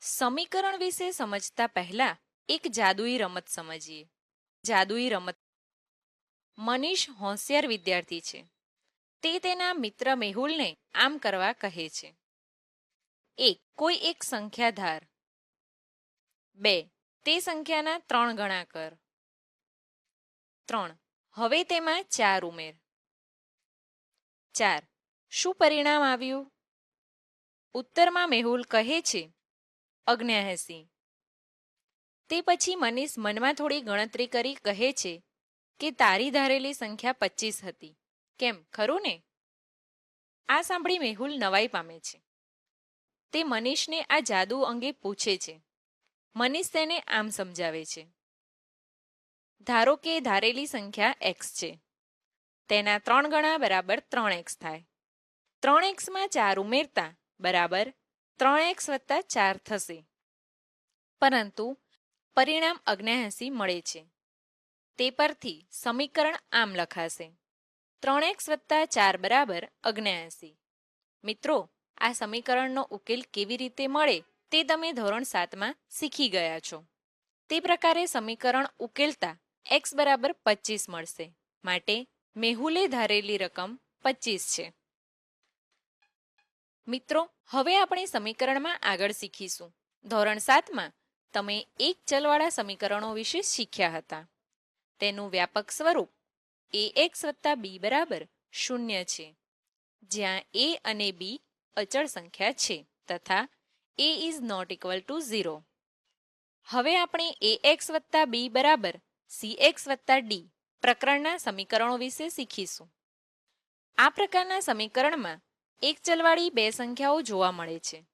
સમીકરણ વિશે સમજતા પહેલા એક જાદુઈ રમત સમજીએ. જાદુઈ રમત મનીષ હોશિયાર વિદ્યાર્થી છે. તે તેના મિત્ર મેહુલને આમ કરવા કહે છે. એક, કોઈ એક સંખ્યા ધાર બે, તે સંખ્યાના ત્રણ ગણા કર ત્રણ, હવે તેમાં ચાર ઉમેર. ચાર, શું પરિણામ આવ્યું? ઉત્તરમાં મેહુલ કહે છે અગ્ન્યાએંસી તે પછી મનીષ મનમાં થોડી ગણતરી કરી કહે છે કે તારી ધારેલી સંખ્યા પચીસ હતી. કેમ, ખરું ને? આ સાંભળી મેહુલ નવાઈ પામે છે. તે મનીષને આ જાદુ અંગે પૂછે છે. મનીષ તેને આમ સમજાવે છે. ધારો કે ધારેલી સંખ્યા એક્સ છે. તેના ત્રણ ગણા બરાબર ત્રણ એક્સ થાય. ત્રણ એક્સમાં ચાર ઉમેરતા, બરાબર? ત્રણ એક્સ વત્તા ચાર થશે. પરંતુ પરિણામ અગ્નેયાસી મળે છે. તે પરથી સમીકરણ આમ લખાશે. ત્રણ એક્સ વત્તા ચાર બરાબર અગ્નેયાસી મિત્રો, આ સમીકરણનો ઉકેલ કેવી રીતે મળે તે તમે ધોરણ સાતમાં શીખી ગયા છો. તે પ્રકારે સમીકરણ ઉકેલતા એક્સ બરાબર પચીસ મળશે. માટે મેહુલે ધારેલી રકમ પચીસ છે. મિત્રો, હવે આપણે સમીકરણમાં આગળ શીખીશું. ધોરણ સાતમાં તમે એક ચલવાળા સમીકરણો વિશે શીખ્યા હતા. તેનું વ્યાપક સ્વરૂપ એ એક્સ વત્તા બી બરાબર શૂન્ય છે. જ્યાં એ અને બી અચળ સંખ્યા છે તથા a is not equal to zero હવે આપણે એ એક્સ વત્તા બી બરાબર સી એક્સ વત્તા ડી પ્રકરણના સમીકરણો વિશે શીખીશું. આ પ્રકારના સમીકરણમાં એક ચલવાળી બે સંખ્યાઓ જોવા મળે છે.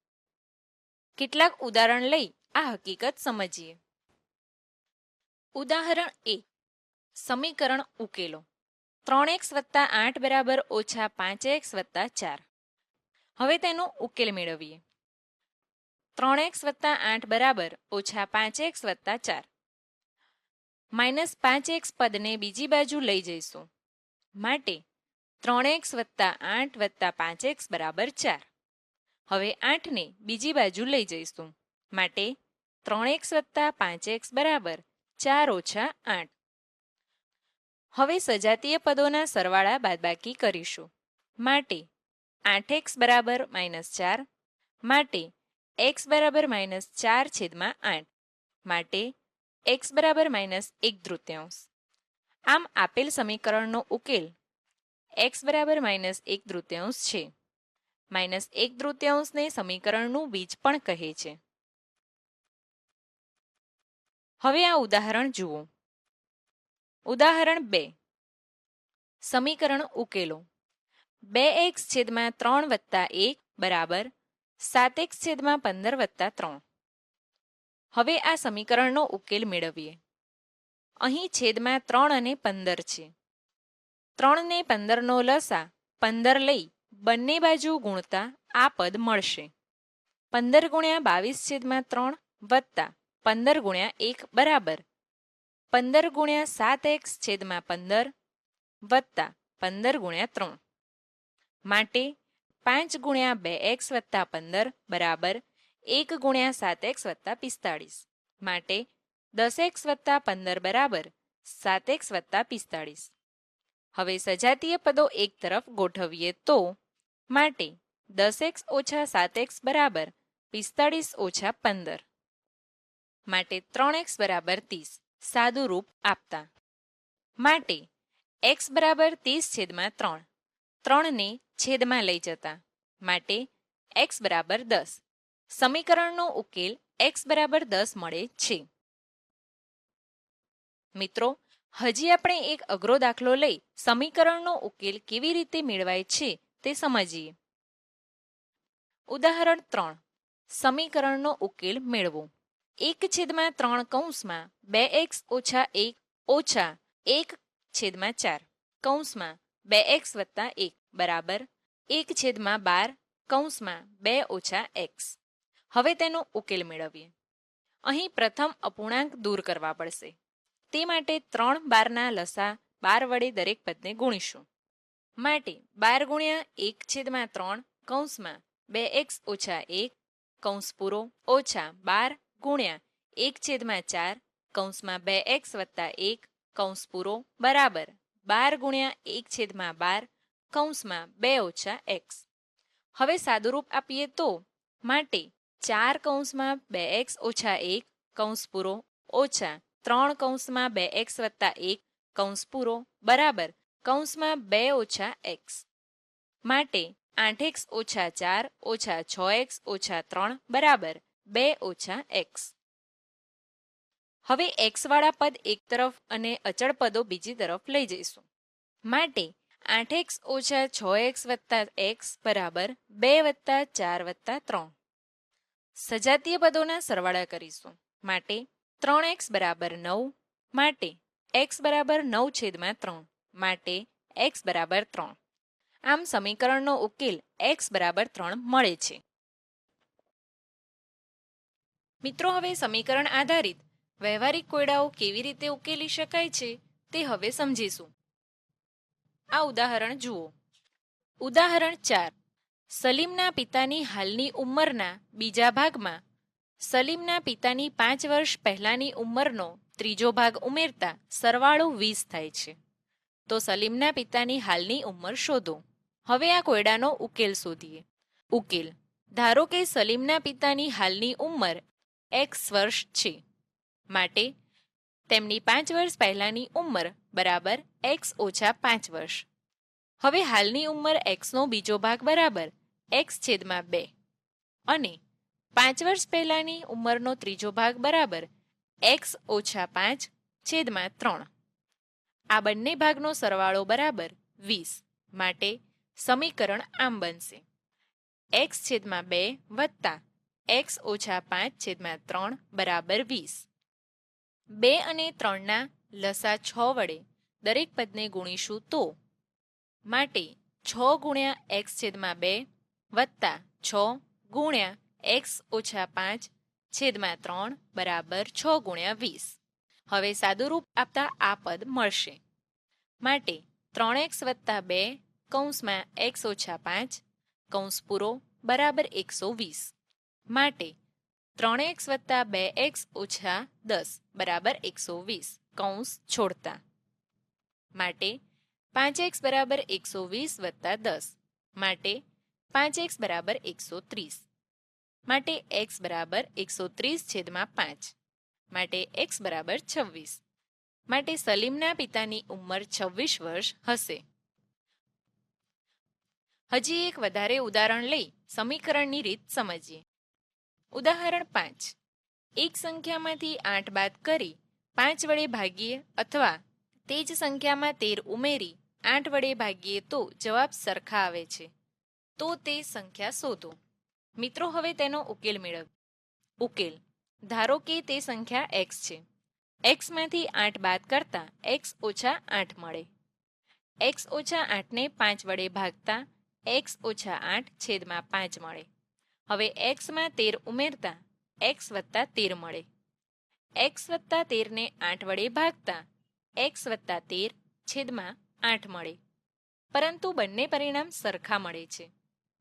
કેટલાક ઉદાહરણ લઈ આ હકીકત સમજીએ. ઉદાહરણ એ, સમીકરણ ઉકેલો. ત્રણ એક્સ વત્તા આઠ બરાબર ઓછા પાંચ એક્સ વત્તા ચાર. હવે તેનો ઉકેલ મેળવીએ. ત્રણ એક્સ વત્તા આઠ બરાબર ઓછા પાંચ એક્સ વત્તા ચાર. માઇનસ પાંચ એક્સ પદને બીજી બાજુ લઈ જઈશું. માટે ત્રણ એક્સ વત્તા આઠ વત્તા પાંચ એક્સ બરાબર ચાર. હવે આઠને બીજી બાજુ લઈ જઈશું. માટે ત્રણ એક્સ વત્તા પાંચ એક્સ બરાબર ચાર ઓછા આઠ. હવે સજાતીય પદોના સરવાળા બાદબાકી કરીશું. માટે આઠ એક્સ બરાબર માઇનસ ચાર. માટે એક્સ બરાબર માઇનસ ચાર છેદમાં આઠ. માટે એક્સ બરાબર માઇનસ એક તૃતીયાંશ. આમ આપેલ સમીકરણનો ઉકેલ એક્સ બરાબર માઇનસ એક તૃતીયાંશ છે. માઇનસ એક તૃતીયાંશને સમીકરણનું બીજ પણ કહે છે. હવે આ ઉદાહરણ જુઓ. ઉદાહરણ બે. સમીકરણ ઉકેલો. બે એક્સ છેદમાં ત્રણ વત્તા એક બરાબર સાત એક્સ છેદમાં પંદર વત્તા ત્રણ. હવે આ સમીકરણનો ઉકેલ મેળવીએ. અહીં છેદમાં ત્રણ અને પંદર છે. ત્રણ ને પંદરનો લસા, પંદર લઈ બંને બાજુ ગુણતા આ પદ મળશે. પંદર ગુણ્યા બાવીસ છેદમાં ત્રણ વત્તા પંદર ગુણ્યા એક બરાબર. પંદર ગુણ્યા સાત એક્સ છેદમાં પંદર વત્તા પંદર ગુણ્યા ત્રણ. માટે પાંચ ગુણ્યા બે એક્સ વત્તા પંદર બરાબર એક ગુણ્યા સાત એક્સ વત્તા પિસ્તાળીસ. માટે દસ એક્સ વત્તા પંદર બરાબર સાત એક્સ વત્તા પિસ્તાળીસ. હવે સજાતીય પદો એક તરફ ગોઠવીએ તો માટે દસ એક્સ ઓછા સાત એક્સ બરાબર પિસ્તાળીસ ઓછા પંદર. માટે ત્રણ એક્સ બરાબર ત્રીસ. સાદું રૂપ આપતા. માટે એક્સ બરાબર ત્રીસ છેદમાં ત્રણ. ત્રણને છેદમાં લઈ જતા. માટે એક્સ બરાબર દસ. સમીકરણનો ઉકેલ એક્સ બરાબર દસ મળે છે. મિત્રો હજી આપણે એક અઘરો દાખલો લઈ સમીકરણનો ઉકેલ કેવી રીતે મેળવાય છે તે સમજીએ. ઉદાહરણ ત્રણ. સમીકરણનો ઉકેલ મેળવો. એક છેદમાં ત્રણ કૌંસમાં બે એક્સ ઓછા એક ઓછા એક છેદમાં ચાર. કૌંસમાં બે એક્સ વત્તા એક, બરાબર? એક છેદમાં બાર, કૌંસમાં બે ઓછા એક્સ. હવે તેનો ઉકેલ મેળવીએ. અહીં પ્રથમ અપૂર્ણાંક દૂર કરવા પડશે. તે માટે ત્રણ બારના લસા બાર વડે દરેક પદને ગુણીશું. માટે બાર ગુણ્યા એક છેદમાં ત્રણ કૌંસમાં બે એક્સ ઓછા એક કૌંસ પૂરો ઓછા બાર ગુણ્યા એક છેદમાં ચાર કૌંસમાં બે એક્સ વત્તા એક કૌંસ પૂરો બરાબર બાર ગુણ્યા એક છેદમાં બાર કૌંસમાં બે ઓછા એક્સ. હવે સાદુરૂપ આપીએ તો માટે ચાર કૌંસમાં બે એક્સ ઓછા એક કૌંસ પૂરો ઓછા ત્રણ કૌંસમાં બે એક્સ વત્તા એક કૌંસ પૂરો, બરાબર. કૌંસમાં બે ઓછા એક્સ. માટે આઠ એક્સ ઓછા ચાર ઓછા છ એક્સ ઓછા ત્રણ, બરાબર. બે ઓછા એક્સ. હવે એક્સવાળા પદ એક તરફ અને અચળ પદો બીજી તરફ લઈ જઈશું. માટે આઠ એક્સ ઓછા છ એક્સ વત્તા એક્સ, બરાબર. બે વત્તા ચાર વત્તા ત્રણ. સજાતીય પદોના સરવાળા કરીશું. માટે ત્રણ એક્સ બરાબર નવ માટે એક્સ બરાબર નવ છેદમાં ત્રણ માટે એક્સ બરાબર ત્રણ. આમ સમીકરણનો ઉકેલ એક્સ બરાબર ત્રણ મળે છે. મિત્રો, હવે સમીકરણ આધારિત વ્યવહારિક કોયડાઓ કેવી રીતે ઉકેલી શકાય છે તે હવે સમજીશું. આ ઉદાહરણ જુઓ. ઉદાહરણ ચાર. સલીમના પિતાની હાલની ઉંમરના બીજા ભાગમાં સલીમના પિતાની પાંચ વર્ષ પહેલાની ઉંમરનો ત્રીજો ભાગ ઉમેરતા સરવાળો વીસ થાય છે. તો સલીમના પિતાની હાલની ઉંમર શોધો. હવે આ કોયડાનો ઉકેલ શોધીએ. ઉકેલ. ધારો કે સલીમના પિતાની હાલની ઉંમર એક્સ વર્ષ છે. માટે તેમની પાંચ વર્ષ પહેલાંની ઉંમર બરાબર એક્સ ઓછા પાંચ વર્ષ. હવે હાલની ઉંમર એક્સનો બીજો ભાગ બરાબર એક્સ છેદમાં બે. અને પાંચ વર્ષ પહેલાની ઉંમરનો ત્રીજો ભાગ બરાબર, એક્સ ઓછા પાંચ છેદમાં ત્રણ. આ બંને ભાગનો સરવાળો બરાબર વીસ માટે સમીકરણ આમ બનશે. એક્સ છેદમાં બે વત્તા એક્સ ઓછા પાંચ છેદમાં ત્રણ બરાબર વીસ. બે અને ત્રણના લસા છ વડે દરેક પદને ગુણીશું તો માટે છ ગુણ્યા એક્સ છેદમાં બે વત્તા છ ગુણ્યા એક્સ ઓછા પાંચ છેદમાં ત્રણ બરાબર છ ગુણ્યા વીસ. હવે સાદુરૂપ આપતા આ પદ મળશે. માટે ત્રણ એક્સ વત્તા બે કૌંસમાં એક્સ ઓછા પાંચ કૌંસ પૂરો બરાબર એકસો વીસ. માટે ત્રણ એક્સ વત્તા બે એક્સ ઓછા દસ બરાબર એકસો વીસ કૌંસ છોડતા. માટે પાંચ એક્સ બરાબર એકસો વીસ વત્તા દસ. માટે પાંચ એક્સ બરાબર એકસો ત્રીસ. માટે એક્સ બરાબર એકસો ત્રીસ છેદમાં પાંચ. માટે એક્સ બરાબર છવ્વીસ. માટે સલીમના પિતાની ઉંમર છવ્વીસ વર્ષ હશે. હજી એક વધારે ઉદાહરણ લઈ સમીકરણની રીત સમજીએ. ઉદાહરણ પાંચ. એક સંખ્યામાંથી આઠ બાદ કરી પાંચ વડે ભાગીએ અથવા તે જ સંખ્યામાં તેર ઉમેરી આઠ વડે ભાગીએ તો જવાબ સરખા આવે છે. તો તે સંખ્યા શોધો. મિત્રો, હવે તેનો ઉકેલ મેળવ. ઉકેલ. ધારો કે તે સંખ્યા એક્સ છે. એક્સમાંથી આઠ બાદ કરતાં એક્સ ઓછા આઠ મળે. એક્સ ઓછા આઠને પાંચ વડે ભાગતા એક્સ ઓછા આઠ છેદમાં પાંચ મળે. હવે એક્સમાં તેર ઉમેરતા એક્સ વત્તા તેર મળે. એક્સ વત્તા તેરને આઠ વડે ભાગતા એક્સ વત્તા તેર છેદમાં આઠ મળે. પરંતુ બંને પરિણામ સરખા મળે છે.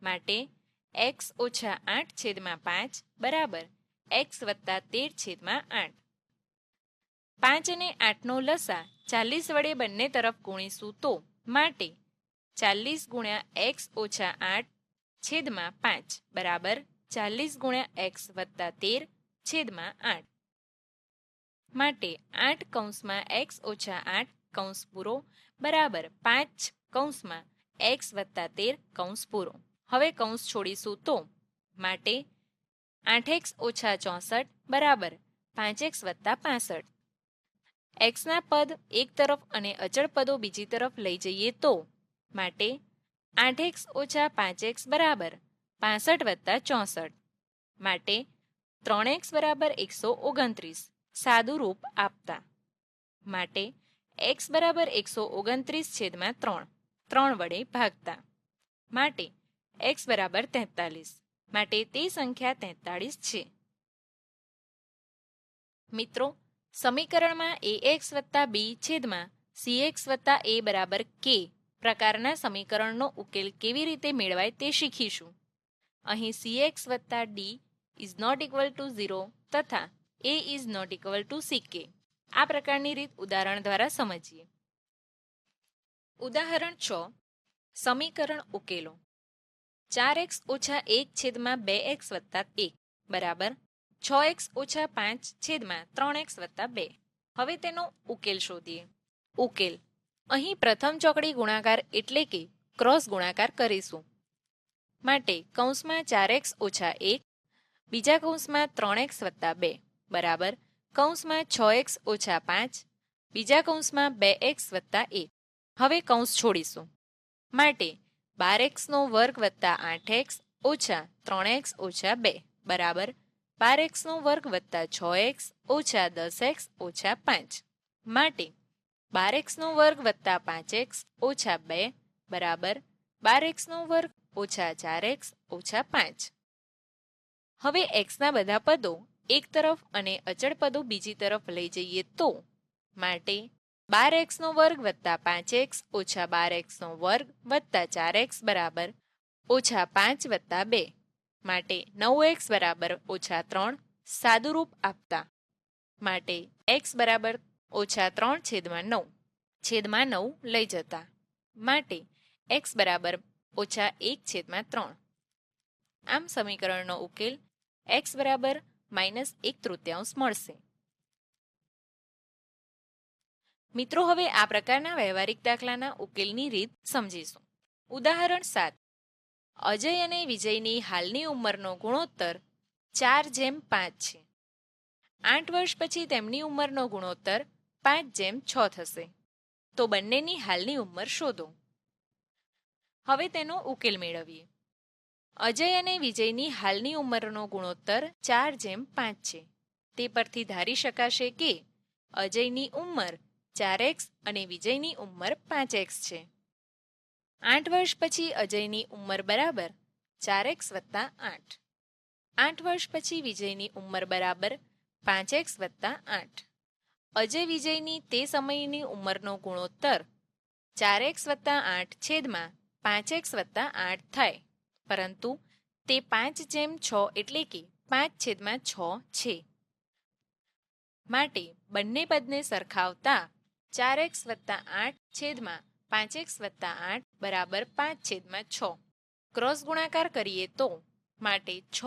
માટે એક્સ ઓછા આઠ છેદમાં પાંચ બરાબર એક્સ વત્તા તેર છેદમાં આઠ. પાંચ અને આઠનો લસા ચાલીસ વડે બંને તરફ ગુણીશું તો માટે ચાલીસ ગુણ્યા એક્સ ઓછા આઠ છેદમાં પાંચ બરાબર ચાલીસ ગુણ્યા એક્સ વત્તા તેર છેદમાં આઠ. માટે આઠ કૌંસમાં એક્સ ઓછા આઠ કૌંસ પૂરો બરાબર પાંચ કૌંસમાં એક્સ વત્તા તેર કૌંસ પૂરો. હવે કૌંસ છોડીશું તો. માટે આઠ એક્સ ઓછા ચોસઠ બરાબર પાંચ એક્સ વત્તા પાસઠ. એક્સના પદ એક તરફ અને અચળ પદો બીજી તરફ લઈ જઈએ તો. માટે આઠ એક્સ ઓછા પાંચ એક્સ બરાબર પાસઠ વત્તા ચોસઠ. માટે ત્રણ એક્સ બરાબર એકસો ઓગણત્રીસ સાદું રૂપ આપતા. માટે એક્સ બરાબર એકસો ઓગણત્રીસ છેદમાં ત્રણ. ત્રણ વડે ભાગતા. માટે એક્સ બરાબર તેતાલીસ. માટે તે સંખ્યા તેતાળીસ છે. મિત્રો, સમીકરણમાં એ એક્સ વત્તા બી છેદમાં સી એક્સ વત્તા એ બરાબર કે પ્રકારના સમીકરણનો ઉકેલ કેવી રીતે મેળવાય તે શીખીશું. અહીં સી એક્સ વત્તા d is not equal to zero તથા a is not equal to c કે આ પ્રકારની રીત ઉદાહરણ દ્વારા સમજીએ. ઉદાહરણ છ. સમીકરણ ઉકેલો. ચાર એક્સ ઓછા એક છેદમાં બે એક્સ વત્તા એક, બરાબર? છ એક્સ ઓછા પાંચ છેદમાં ત્રણ એક્સ વત્તા બે. હવે તેનો ઉકેલ શોધીએ. ઉકેલ. અહીં પ્રથમ ચોકડી ગુણાકાર એટલે કે ક્રોસ ગુણાકાર કરીશું. માટે કૌંસમાં ચાર એક્સ ઓછા એક, બીજા કૌંસમાં ત્રણ એક્સ વત્તા બે, બરાબર? કૌંસમાં છ એક્સ ઓછા પાંચ, બીજા કૌંસમાં બે એક્સ વત્તા એક. હવે કૌંસ છોડીશું. માટે બાર એક્સનો વર્ગ વત્તા આઠ એક્સ ઓછા ત્રણ એક્સ ઓછા બે. બરાબર? બાર એક્સનો વર્ગ વત્તા છ એક્સ ઓછા દસ એક્સ ઓછા પાંચ. માટે બાર એક્સનો વર્ગ વત્તા પાંચ એક્સ ઓછા બે. બરાબર? બાર એક્સનો વર્ગ ઓછા ચાર એક્સ ઓછા પાંચ. હવે એક્સના બધા પદો એક તરફ અને અચળ પદો બીજી તરફ લઈ જઈએ તો માટે બાર એક્સનો વર્ગ વત્તા પાંચ એક્સ ઓછા બાર એક્સનો વર્ગ વત્તા ચાર એક્સ બરાબર ઓછા પાંચ વત્તા બે. માટે નવ એક્સ બરાબર ઓછા ત્રણ સાદુરૂપ આપતા. માટે એક્સ બરાબર ઓછા ત્રણ છેદમાં નવ છેદમાં નવ લઈ જતા. માટે એક્સ બરાબર ઓછા એક છેદમાં ત્રણ. આમ સમીકરણનો ઉકેલ એક્સ બરાબર માઇનસ એક તૃતીયાંશ મળશે. મિત્રો, હવે આ પ્રકારના વ્યવહારિક દાખલાના ઉકેલની રીત સમજીશું. ઉદાહરણ સાત. અજય અને વિજયની હાલની ઉંમરનો ગુણોત્તર ચાર જેમ પાંચ છે. આઠ વર્ષ પછી તેમની ઉંમરનો ગુણોત્તર પાંચ જેમ છ થશે. તો બંનેની હાલની ઉંમર શોધો. હવે તેનો ઉકેલ મેળવીએ. અજય અને વિજયની હાલની ઉંમરનો ગુણોત્તર ચાર જેમ પાંચ છે. તે પરથી ધારી શકાશે કે અજયની ઉંમર ચાર એક્સ અને વિજયની ઉંમર પાંચ એક્સ છે. આઠ વર્ષ પછી અજયની ઉંમર બરાબર ચાર એક્સ વત્તા આઠ. આઠ વર્ષ પછી વિજયની ઉંમર બરાબર પાંચ એક્સ વત્તા આઠ. અજય વિજયની તે સમયની ઉંમરનો ગુણોત્તર ચાર એક્સ વત્તા આઠ છેદમાં પાંચ એક્સ વત્તા આઠ થાય. પરંતુ તે પાંચ જેમ છ એટલે કે પાંચ છેદમાં છ છે. માટે બંને પદને સરખાવતા ચાર એક્સ વત્તા આઠ છેદમાં પાંચ એક્સ વત્તા આઠ બરાબર પાંચ છેદમાં છ. ક્રોસ ગુણાકાર કરીએ તો માટે છ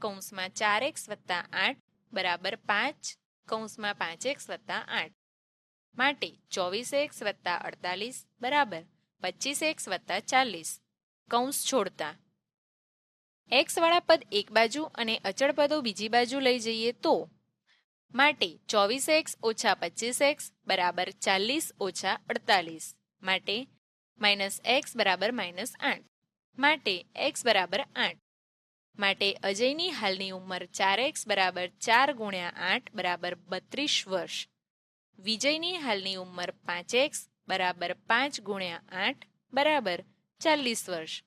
કૌંસમાં ચાર એક્સ વત્તા આઠ બરાબર પાંચ કૌંસમાં પાંચ એક્સ વત્તા આઠ. માટે ચોવીસ એક્સ વત્તા અડતાલીસ બરાબર પચીસ એક્સ વત્તા ચાલીસ. કૌંસ છોડતા. એક્સવાળા પદ એક બાજુ અને અચળ પદો બીજી બાજુ લઈ જઈએ તો માટે ચોવીસ એક્સ ઓછા પચીસ એક્સ બરાબર ચાલીસ ઓછા અડતાલીસ. માટે માઇનસ એક્સ બરાબર માઇનસ આઠ. માટે એક્સ બરાબર આઠ. માટે અજયની હાલની ઉંમર ચાર એક્સ બરાબર ચાર ગુણ્યા આઠ બરાબર બત્રીસ વર્ષ. વિજયની હાલની ઉંમર પાંચ એક્સ બરાબર પાંચ ગુણ્યા આઠ બરાબર ચાલીસ વર્ષ.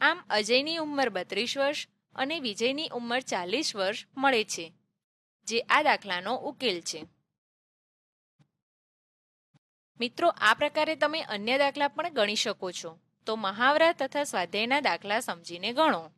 આમ અજયની ઉંમર બત્રીસ વર્ષ અને વિજયની ઉંમર ચાલીસ વર્ષ મળે છે. જે આ દાખલાનો ઉકેલ છે. મિત્રો, આ પ્રકારે તમે અન્ય દાખલા પણ ગણી શકો છો. તો મહાવરા તથા સ્વાધ્યાયના દાખલા સમજીને ગણો.